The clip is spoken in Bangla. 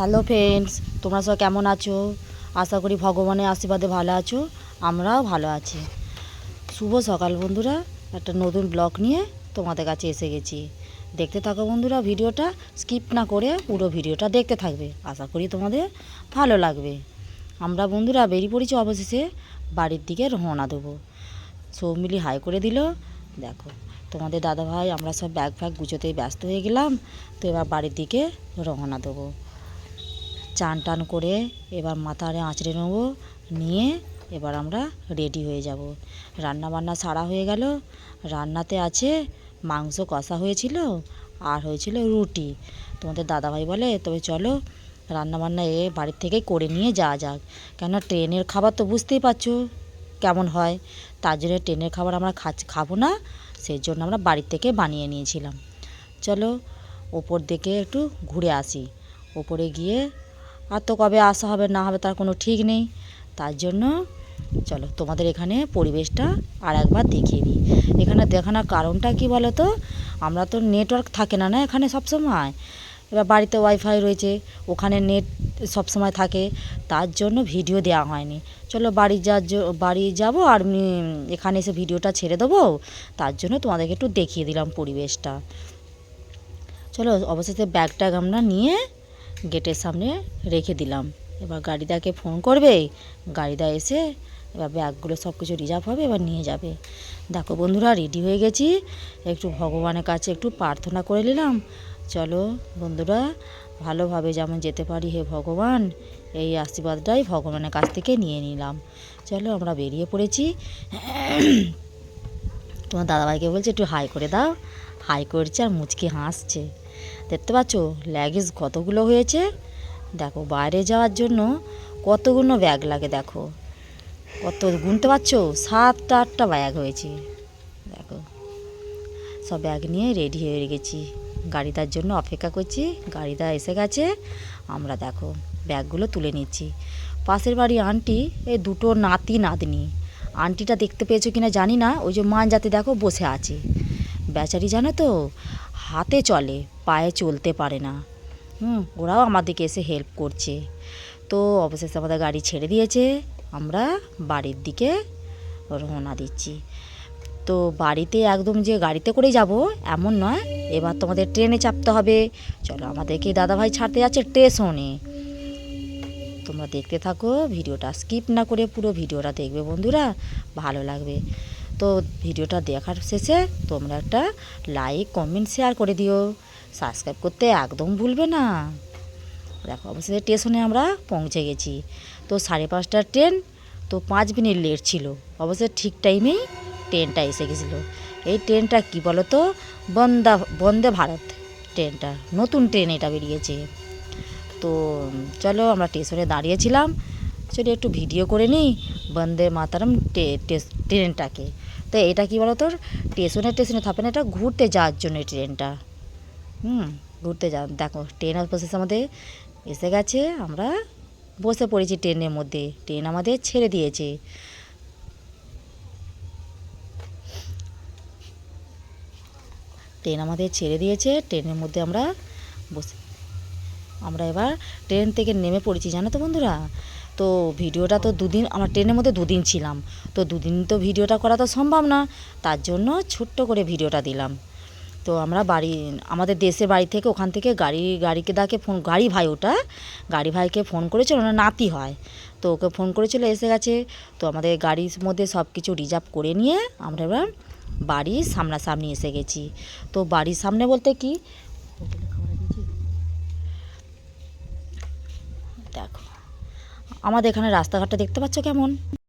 হ্যালো ফ্রেন্ডস তোমরা সব কেমন আছো? আশা করি ভগবানের আশীর্বাদে ভালো আছো, আমরাও ভালো আছি। শুভ সকাল বন্ধুরা, একটা নতুন ব্লগ নিয়ে তোমাদের কাছে এসে গেছি। দেখতে থাকো বন্ধুরা ভিডিওটা স্কিপ না করে পুরো ভিডিওটা দেখতে থাকবে। আশা করি তোমাদের ভালো লাগবে। আমরা বন্ধুরা বেরিয়ে পড়েছি অবশেষে, বাড়ির দিকে রওনা দেবো। সব মিলি হাই করে দিল, দেখো, তোমাদের দাদা ভাই আমরা সব ব্যাগ ফ্যাগ গুছোতেই ব্যস্ত হয়ে গেলাম, তো এবার বাড়ির দিকে রওনা দেবো। চান টান করে এবার মাথারে আঁচড়ে নেব, নিয়ে এবার আমরা রেডি হয়ে যাব। রান্না বান্না সারা হয়ে গেল। রান্নাতে আছে মাংস কষা হয়েছিল আর হয়েছিল রুটি। তোমাদের দাদাভাই বলে, তবে চলো রান্না বান্না এ বাড়ির থেকে করে নিয়ে যাওয়া যাক। কেন ট্রেনের খাবার তো বুঝতেই পারছ কেমন হয়। তার জন্য ট্রেনের খাবার আমরা খাচ্ছি খাব না। সেই জন্য আমরা বাড়ির থেকে বানিয়ে নিয়েছিলাম। চলো ওপর দিকে একটু ঘুরে আসি। ওপরে গিয়ে আর তো কবে আসা হবে, না হবে তার কোনো ঠিক নেই। তার জন্য চলো তোমাদের এখানে পরিবেশটা আর একবার দেখিয়ে দিই। এখানে দেখানোর কারণটা কি বলো তো আমরা তো নেটওয়ার্ক থাকে না না এখানে সবসময়? এবার বাড়িতে ওয়াইফাই রয়েছে, ওখানে নেট সবসময় থাকে, তার জন্য ভিডিও দেওয়া হয়নি। চলো বাড়ি যা বাড়ি যাব আর এখানে এসে ভিডিওটা ছেড়ে দেবো, তার জন্য তোমাদেরকে একটু দেখিয়ে দিলাম পরিবেশটা। চলো অবশেষে ব্যাগ ট্যাগ আমরা নিয়ে গেটের সামনে রেখে দিলাম। এবার গাড়িদাকে ফোন করবে, গাড়িদা এসে এবার ব্যাগগুলো সব কিছু রিজার্ভ হবে, এবার নিয়ে যাবে। দেখো বন্ধুরা রেডি হয়ে গেছি। একটু ভগবানের কাছে একটু প্রার্থনা করে নিলাম। চলো বন্ধুরা, ভালোভাবে যেমন যেতে পারি হে ভগবান, এই আশীর্বাদটাই ভগবানের কাছ থেকে নিয়ে নিলাম। চলো আমরা বেরিয়ে পড়েছি। তোমার দাদাভাইকে বলছে, একটু হাই করে দাও। হাই করছে আর মুচকি হাসছে। দেখতে পাচ্ছ? ল্যাগেজ কতগুলো হয়েছে? দেখো, বাইরে যাওয়ার জন্য কতগুলো ব্যাগ লাগে দেখো। কত গুনতে পারছ? সাতটা, আটটা ব্যাগ হয়েছে। দেখো, সব ব্যাগ নিয়ে রেডি হয়ে গেছি। গাড়িদার জন্য অপেক্ষা করছি। গাড়িদা এসে গেছে। আমরা দেখো ব্যাগগুলো তুলে নিচ্ছি। পাশের বাড়ি আন্টি এই দুটো নাতি, নাতনি। আন্টিটা দেখতে পেয়েছ কিনা জানি না। ওই যে মান যাতে দেখো বসে আছে। বেচারি জানো তো হাতে চলে, পায়ে চলতে পারে না। হুম, ওরাও আমাদেরকে এসে হেল্প করছে। তো অবশেষে আমাদের গাড়ি ছেড়ে দিয়েছে। আমরা বাড়ির দিকে রওনা দিচ্ছি। তো বাড়িতে একদম যে গাড়িতে করে যাব, এমন নয়। এবার তোমাদের ট্রেনে চাপতে হবে। চলো আমাদেরকে দাদাভাই ছাড়তে যাচ্ছে স্টেশনে। তোমরা দেখতে থাকো, ভিডিওটা স্কিপ না করে পুরো ভিডিওটা দেখবে বন্ধুরা। ভালো লাগবে। তো ভিডিওটা দেখার শেষে তোমরা একটা লাইক কমেন্ট শেয়ার করে দিও। সাবস্ক্রাইব করতে একদম ভুলবে না। দেখো অবশ্যই স্টেশনে আমরা পৌঁছে গেছি। তো সাড়ে পাঁচটার ট্রেন তো পাঁচ মিনিট লেট ছিল। অবশ্যই ঠিক টাইমেই ট্রেনটা এসে গেছিল। এই ট্রেনটা কি বলো তো বন্দা, বন্দে ভারত ট্রেনটা নতুন ট্রেন এটা বেরিয়েছে। তো চলো আমরা স্টেশনে দাঁড়িয়েছিলাম। চলো একটু ভিডিও করে নিই বন্দে মাতারাম ট্রেনটাকে তো এটা কি বলো তোর? স্টেশনে স্টেশনে থাকবে না, এটা ঘুরতে যাওয়ার জন্য ট্রেনটা। হুম, ঘুরতে যা দেখো, ট্রেন অবশেষে আমাদের এসে গেছে, আমরা বসে পড়েছি ট্রেনের মধ্যে, ট্রেন আমাদের ছেড়ে দিয়েছে। ট্রেন আমাদের ছেড়ে দিয়েছে, ট্রেনের মধ্যে আমরা বসে, আমরা এবার ট্রেন থেকে নেমে পড়েছি, জানো তো বন্ধুরা? তো ভিডিওটা তো দুদিন, আমরা ট্রেনের মধ্যে দুদিন ছিলাম। তো দুদিন তো ভিডিওটা করা তো সম্ভব না, তার জন্য ছোট্ট করে ভিডিওটা দিলাম। তো আমরা বাড়ি, আমাদের দেশের বাড়ি থেকে ওখান থেকে গাড়ি গাড়িকে দাকে ফোন, গাড়ি ভাই ওটা, গাড়ি ভাইকে ফোন করেছিল, ওনার নাতি হয়। তো ওকে ফোন করেছিল, এসে গেছে। তো আমাদের গাড়ির মধ্যে সব কিছু রিজার্ভ করে নিয়ে আমরা এবার বাড়ির সামনাসামনি এসে গেছি। তো বাড়ির সামনে বলতে কি? দেখো। আমাদের এখানে রাস্তাঘাটটা দেখতে পাচ্ছ কেমন?